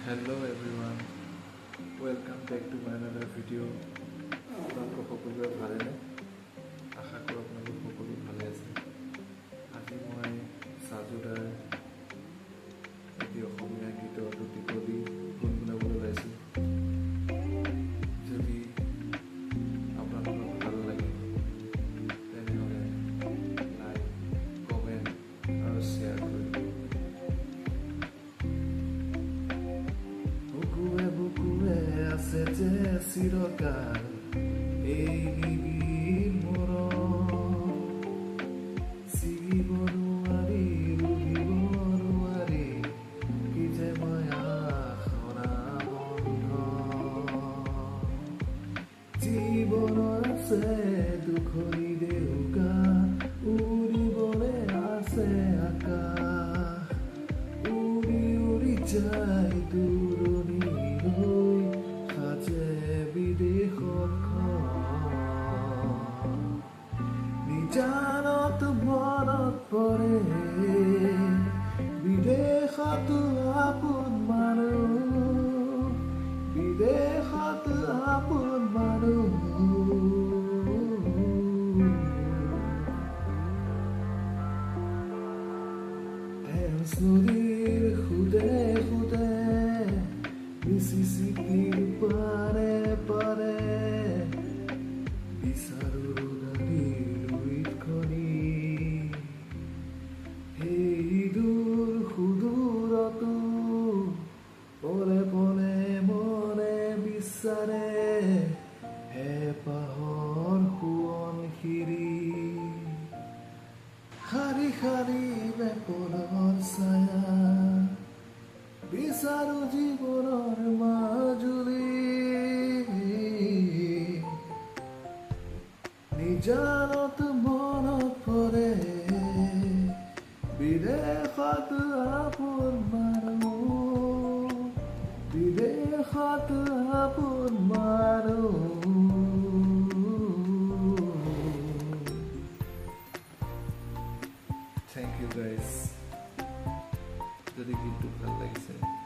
Hello' everyone welcome back to my another video' আপোনালোকৰ সকলোৰে ভালেনে আশা কৰোঁ যে চিৰকাল এই নিবিড় মৰম ছিগিব নোৱাৰি বন্ধন জীৱনৰ আছে উৰি উৰি যায় দূৰণিলৈ নিজানত মনত পৰে। বিদেশত আপোন মানুহ। বিদেশত আপোন মানুহ। নদীৰ সুদে সুদে। মিচিচিপিৰ পাৰে পাৰে জানত মন পৰে বিদেশত আপোন মাৰো, বিদেশত আপোন মাৰো। থেংক ইউ গাইজ যদি গীতটো ভালো লাগিছে।